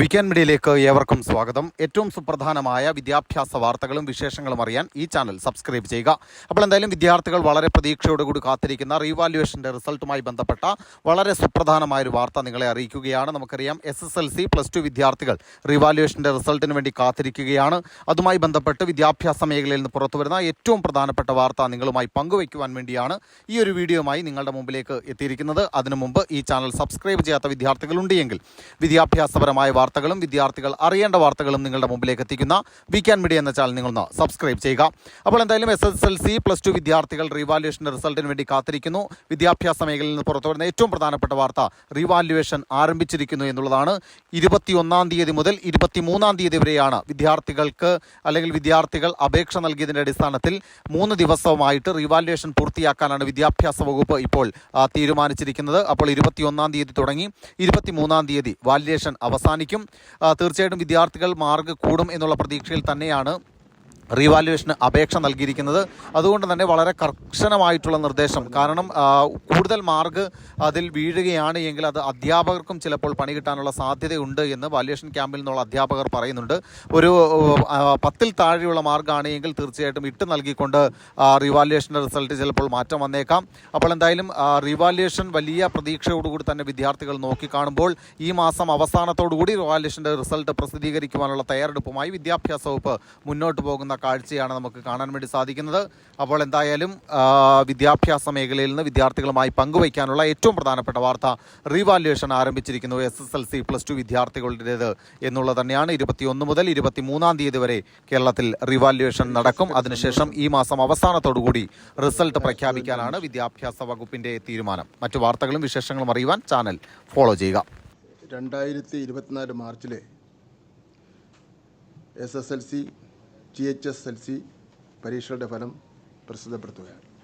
Weekend മീഡിയയിലേക്ക് ഏവർക്കും സ്വാഗതം. ഏറ്റവും സുപ്രധാനമായ വിദ്യാഭ്യാസ വാർത്തകളും വിശേഷങ്ങളും അറിയാൻ ഈ ചാനൽ സബ്സ്ക്രൈബ് ചെയ്യുക. അപ്പോൾ എന്തായാലും വിദ്യാർത്ഥികൾ വളരെ പ്രതീക്ഷയോടുകൂടി കാത്തിരിക്കുന്ന റീവാലുവേഷന്റെ റിസൾട്ടുമായി ബന്ധപ്പെട്ട വളരെ സുപ്രധാനമായ ഒരു വാർത്ത നിങ്ങളെ അറിയിക്കുകയാണ്. നമുക്കറിയാം S S L C plus two വിദ്യാർത്ഥികൾ റീവാലുവേഷന്റെ റിസൾട്ടിന് വേണ്ടി കാത്തിരിക്കുകയാണ്. അതുമായി ബന്ധപ്പെട്ട് വിദ്യാഭ്യാസ മേഖലയിൽ നിന്ന് പുറത്തുവരുന്ന ഏറ്റവും പ്രധാനപ്പെട്ട വാർത്ത നിങ്ങളുമായി പങ്കുവയ്ക്കുവാൻ വേണ്ടിയാണ് ഈ ഒരു വീഡിയോയുമായി നിങ്ങളുടെ മുമ്പിലേക്ക് എത്തിയിരിക്കുന്നത്. അതിനു മുമ്പ് ഈ ചാനൽ സബ്സ്ക്രൈബ് ചെയ്യാത്ത വിദ്യാർത്ഥികളുണ്ടെങ്കിൽ വിദ്യാഭ്യാസപരമായ വാർത്തകളും വിദ്യാർത്ഥികൾ അറിയേണ്ട വാർത്തകളും നിങ്ങളുടെ മുമ്പിലേക്ക് എത്തിക്കുന്ന വീക്കാൻ മീഡിയ എന്ന ചാനൽ നിങ്ങളൊന്ന് സബ്സ്ക്രൈബ് ചെയ്യുക. അപ്പോൾ എന്തായാലും S S L C plus two വിദ്യാർത്ഥികൾ റീവാലുവേഷന്റെ റിസൾട്ടിന് വേണ്ടി കാത്തിരിക്കുന്നു. വിദ്യാഭ്യാസ മേഖലയിൽ നിന്ന് പുറത്തു വരുന്ന ഏറ്റവും പ്രധാനപ്പെട്ട വാർത്ത റീവാലുവേഷൻ ആരംഭിച്ചിരിക്കുന്നു എന്നുള്ളതാണ്. ഇരുപത്തിയൊന്നാം തീയതി മുതൽ ഇരുപത്തിമൂന്നാം തീയതി വരെയാണ് വിദ്യാർത്ഥികൾക്ക് അല്ലെങ്കിൽ വിദ്യാർത്ഥികൾ അപേക്ഷ നൽകിയതിന്റെ അടിസ്ഥാനത്തിൽ മൂന്ന് ദിവസവുമായിട്ട് റീവാലുവേഷൻ പൂർത്തിയാക്കാനാണ് വിദ്യാഭ്യാസ വകുപ്പ് ഇപ്പോൾ തീരുമാനിച്ചിരിക്കുന്നത്. അപ്പോൾ ഇരുപത്തിയൊന്നാം തീയതി തുടങ്ങി. ഇരുപത്തിമൂന്നാം തീയതി വാല്യുവേഷൻ അവസാനിക്കും. തീർച്ചയായിട്ടും വിദ്യാർത്ഥികൾ മാർക്ക് കൂടും എന്നുള്ള പ്രതീക്ഷയിൽ തന്നെയാണ് റീവാലുവേഷന് അപേക്ഷ നൽകിയിരിക്കുന്നത്. അതുകൊണ്ട് തന്നെ വളരെ കർശനമായിട്ടുള്ള നിർദ്ദേശം. കാരണം കൂടുതൽ മാർക്ക് അതിൽ വീഴുകയാണ് എങ്കിൽ അത് അധ്യാപകർക്കും ചിലപ്പോൾ പണി കിട്ടാനുള്ള സാധ്യതയുണ്ട് എന്ന് വാല്യുവേഷൻ ക്യാമ്പിൽ നിന്നുള്ള അധ്യാപകർ പറയുന്നുണ്ട്. ഒരു പത്തിൽ താഴെയുള്ള മാർക്കാണ് എങ്കിൽ തീർച്ചയായിട്ടും ഇട്ട് നൽകിക്കൊണ്ട് റിവാലുവേഷന്റെ റിസൾട്ട് ചിലപ്പോൾ മാറ്റം വന്നേക്കാം. അപ്പോൾ എന്തായാലും റിവാലുവേഷൻ വലിയ പ്രതീക്ഷയോടുകൂടി തന്നെ വിദ്യാർത്ഥികൾ നോക്കിക്കാണുമ്പോൾ ഈ മാസം അവസാനത്തോടുകൂടി റിവാലുവേഷന്റെ റിസൾട്ട് പ്രസിദ്ധീകരിക്കുവാനുള്ള തയ്യാറെടുപ്പുമായി വിദ്യാഭ്യാസ വകുപ്പ് മുന്നോട്ട് പോകുന്ന കാഴ്ചയാണ് നമുക്ക് കാണാൻ വേണ്ടി സാധിക്കുന്നത്. അപ്പോൾ എന്തായാലും വിദ്യാഭ്യാസ മേഖലയിൽ നിന്ന് വിദ്യാർത്ഥികളുമായി പങ്കുവയ്ക്കാനുള്ള ഏറ്റവും പ്രധാനപ്പെട്ട വാർത്ത റീവാലുവേഷൻ ആരംഭിച്ചിരിക്കുന്നു. S S L C plus two വിദ്യാർത്ഥികളുടേത് എന്നുള്ളത് തന്നെയാണ്. ഇരുപത്തിയൊന്ന് മുതൽ ഇരുപത്തിമൂന്നാം തീയതി വരെ കേരളത്തിൽ റീവാല്യുവേഷൻ നടക്കും. അതിനുശേഷം ഈ മാസം അവസാനത്തോടുകൂടി റിസൾട്ട് പ്രഖ്യാപിക്കാനാണ് വിദ്യാഭ്യാസ വകുപ്പിന്റെ തീരുമാനം. മറ്റു വാർത്തകളും വിശേഷങ്ങളും അറിയുവാൻ ചാനൽ ഫോളോ ചെയ്യുക. രണ്ടായിരത്തി ഇരുപത്തിനാല് മാർച്ചിലെ S S L C G H S L C പരീക്ഷകളുടെ ഫലം പ്രസിദ്ധപ്പെടുത്തുകയാണ്.